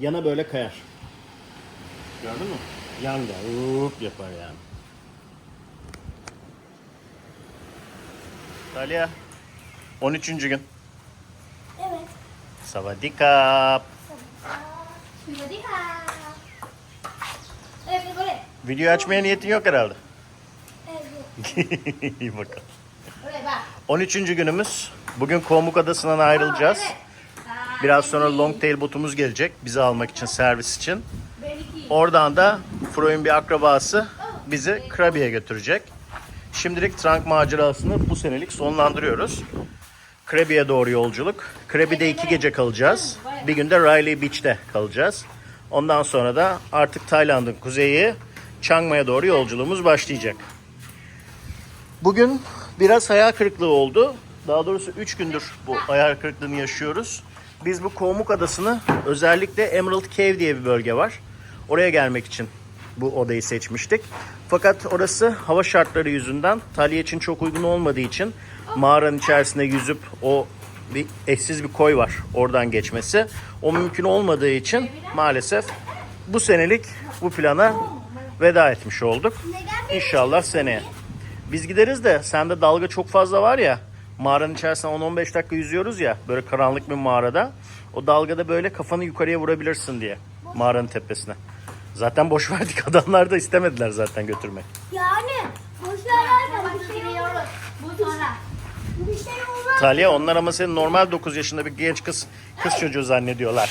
yana böyle kayar. Gördün mü? Yan da yapar yani. Dalia 13. gün. Evet. Savadikap. Savadikap. Evet, böyle. Video açmaya niyetin yok herhalde. İyi bakalım. 13. günümüz. Bugün Komuk Adası'ndan ayrılacağız. Biraz sonra Longtail botumuz gelecek bizi almak için, servis için. Oradan da Froy'un bir akrabası bizi Krabi'ye götürecek. Şimdilik Trunk macerasını bu senelik sonlandırıyoruz. Krabi'ye doğru yolculuk. Krabi'de iki gece kalacağız. Bir günde Riley Beach'te kalacağız. Ondan sonra da artık Tayland'ın kuzeyi Chiang Mai'ye doğru yolculuğumuz başlayacak. Bugün biraz hayal kırıklığı oldu. Daha doğrusu 3 gündür bu hayal kırıklığını yaşıyoruz. Biz bu Komuk Adası'nı özellikle Emerald Cave diye bir bölge var. Oraya gelmek için bu odayı seçmiştik. Fakat orası hava şartları yüzünden Talya için çok uygun olmadığı için mağaranın içerisinde yüzüp o bir eşsiz bir koy var oradan geçmesi. O mümkün olmadığı için maalesef bu senelik bu plana veda etmiş olduk. İnşallah seneye. Biz gideriz de sende dalga çok fazla var ya. Mağaranın içerisinde 10-15 dakika yüzüyoruz ya. Böyle karanlık bir mağarada. O dalgada böyle kafanı yukarıya vurabilirsin diye. Mağaranın tepesine. Zaten boş verdik adamlar da istemediler zaten götürmek. Yani boş ver bir şey olmaz. Bu sonra. Bir şey olmaz. Talya onlar ama seni normal 9 yaşında bir genç kız kız çocuğu zannediyorlar.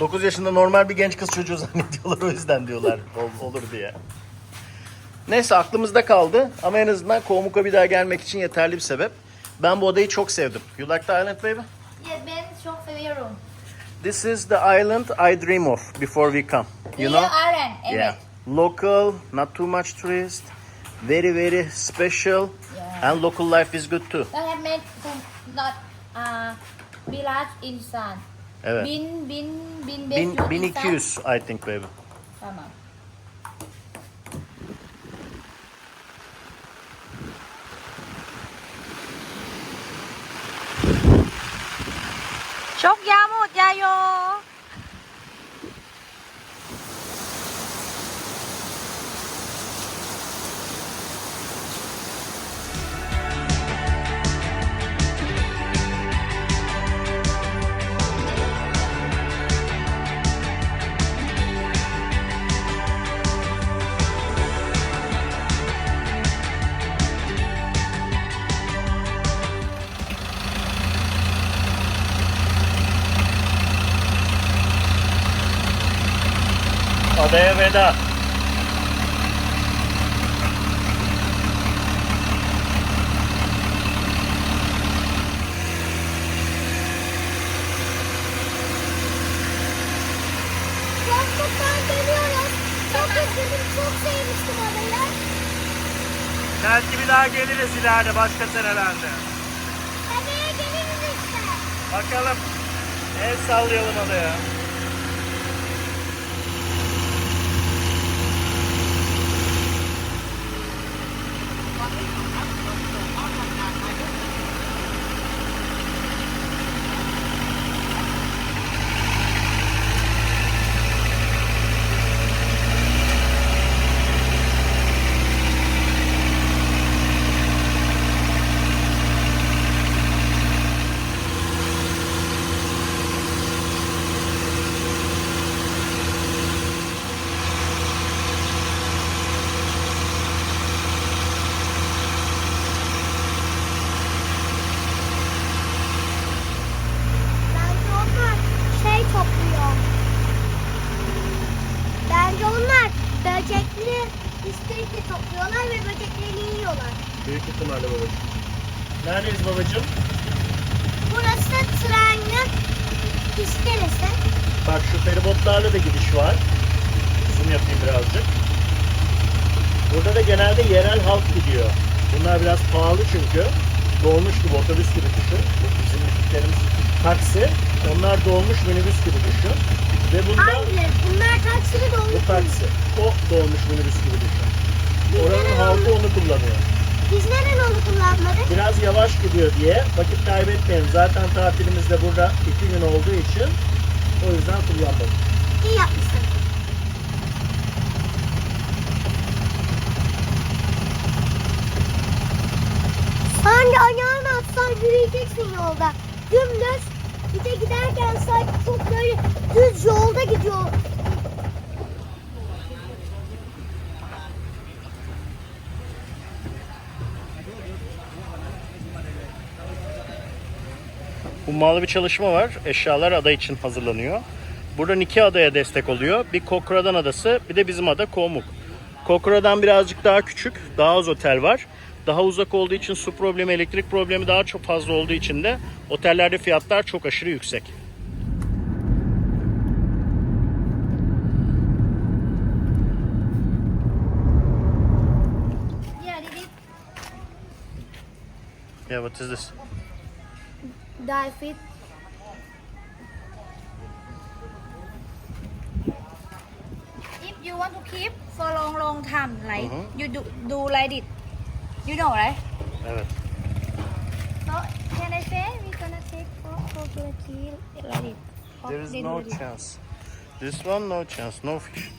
9 yaşında normal bir genç kız çocuğu zannediyorlar o yüzden diyorlar ol- olur diye. Neyse aklımızda kaldı ama en azından Komuk'a bir daha gelmek için yeterli bir sebep. Ben bu odayı çok sevdim. You like the island baby? Ya ben çok seviyorum. This is the island I dream of before we come. You know? Ireland. Evet. Yeah. Local, not too much tourist. Very very special. Yeah. And local life is good too. They have made to not uh, village in. Evet. Bin bin bin Bin, beş 1200 I think baby. Tamam. Çok yağmur yağıyor. Adaya veda. Facebook'tan geliyoruz. Çok özledim. Çok sevmiştim adayı. Belki bir daha geliriz ileride başka senelerde. Adaya geliriz işte. Bakalım. El sallayalım adaya. Bence onlar şey topluyor. Bence onlar böcekli istiridye topluyorlar ve böceklerini yiyorlar. Büyük ihtimalle babacığım. Neredeyiz babacığım? Burası trenin iskelesi. Bak şu feribotlarla da gidiş var. Zoom yapayım birazcık. Burada da genelde yerel halk gidiyor. Bunlar biraz pahalı çünkü. Dolmuş gibi otobüs gibi düşün. Bu bizim gittiklerimiz taksi. Onlar dolmuş minibüs gibi düşün. Ve bunda Hangileri? Bunlar taksili bu dolmuş. taksi. O dolmuş minibüs gibi düşün. Oranın halkı onu kullanıyor. Biz nereden olduk kullanmadık? Biraz yavaş gidiyor diye vakit kaybetmeyelim. Zaten tatilimiz de burada iki gün olduğu için o yüzden kullanmadık. İyi yapmışsın. Sen de ayağını atsan yürüyeceksin yolda. Dümdüz bir de giderken sanki çok böyle düz yolda gidiyor. Hummalı bir çalışma var. Eşyalar ada için hazırlanıyor. Buradan iki adaya destek oluyor. Bir Kokradan adası, bir de bizim ada Komuk. Kokradan birazcık daha küçük, daha az otel var. Daha uzak olduğu için su problemi, elektrik problemi daha çok fazla olduğu için de otellerde fiyatlar çok aşırı yüksek. Yeah, what is this? Fit. If you want to keep for long long time, like Mhm. you do do like it. You know, right? Evet. So can I say we gonna take to keep like it? There is no chance. This one no chance, no fish.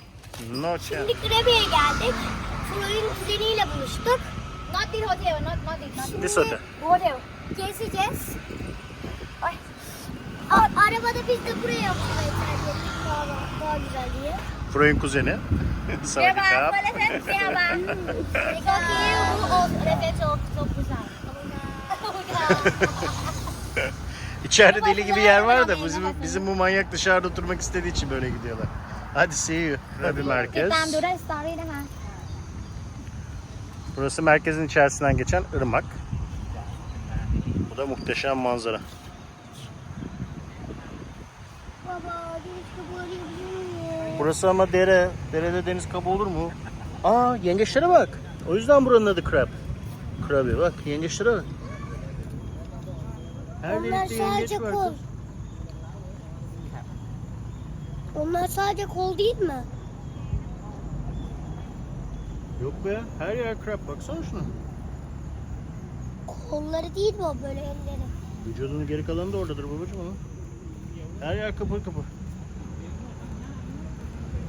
No chance. Şimdi Krabi'ye geldik. Floyd'un kuzeniyle buluştuk. Not this hotel, not not this, not this. Hotel. Bu hotel. Gezeceğiz. Ay. A- arabada biz de buraya yapmayı tercih ettik. Daha, daha güzel Froy'un kuzeni. Sabadika. İçeride deli gibi yer var da bizim, bizim bu manyak dışarıda oturmak istediği için böyle gidiyorlar. Hadi see you. Hadi merkez. Burası merkezin içerisinden geçen ırmak. Bu da muhteşem manzara. Baba, bir kabul edebilir? Burası ama dere. Derede deniz kabı olur mu? Aa yengeçlere bak. O yüzden buranın adı crab. Krabi bak yengeçlere bak. Her Onlar delikte yengeç sadece var. kol. kız. Onlar sadece kol değil mi? Yok be her yer crab baksana şuna. Kolları değil mi o böyle elleri? Vücudunun geri kalanı da oradadır babacığım onun. Her yer kıpır kıpır.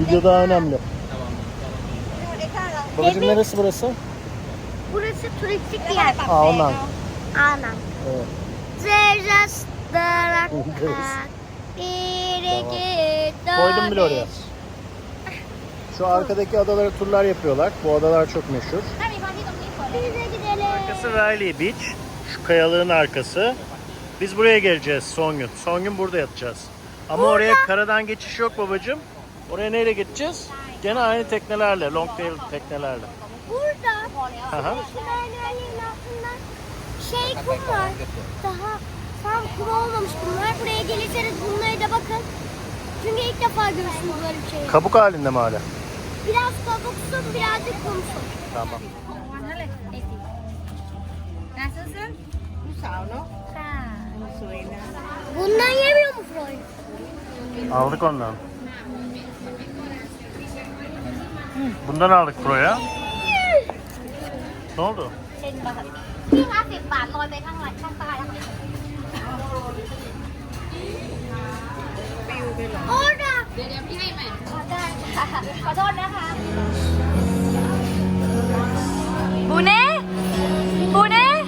Video daha önemli. Babacım Evet. neresi burası? Burası turistik bir yer. Ağlam. Anam. Evet. Zerras darak. Bir iki. Koydum bile oraya. Şu arkadaki adalara turlar yapıyorlar. Bu adalar çok meşhur. Biz de gidelim. Arkası Riley Beach. Şu kayalığın arkası. Biz buraya geleceğiz son gün. Son gün burada yatacağız. Ama oraya karadan geçiş yok babacım. Oraya neyle gideceğiz? Gene aynı teknelerle, long tail teknelerle. Burada Aha. merdivenlerin altında şey kum var. Daha tam kum olmamış bunlar. Buraya gelirseniz bunlara da bakın. Çünkü ilk defa görürsünüz böyle bir şey. Kabuk halinde mi hala? Biraz kabuksun, birazcık kumsun. Tamam. Nasılsın? Sağ olun. Bundan yemiyor mu Freud? Aldık ondan. Bundan aldık buraya. Ne oldu? เช่นแบบพี่คะสิบบาทลอยไปข้างหลังข้างใต้แล้วโอ้ดักเดี๋ยวเดี๋ยวพี่ให้ใหม่ขอได้ค่ะขอโทษนะคะ Bu ne? Bu ne? Oo.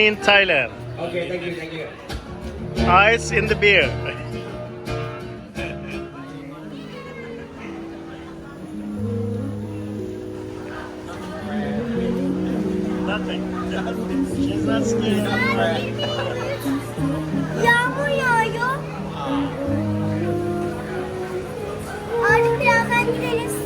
only in Thailand. Okay, thank you, thank you. Ice in the beer. Yağmur yağıyor. Artık birazdan gidelim.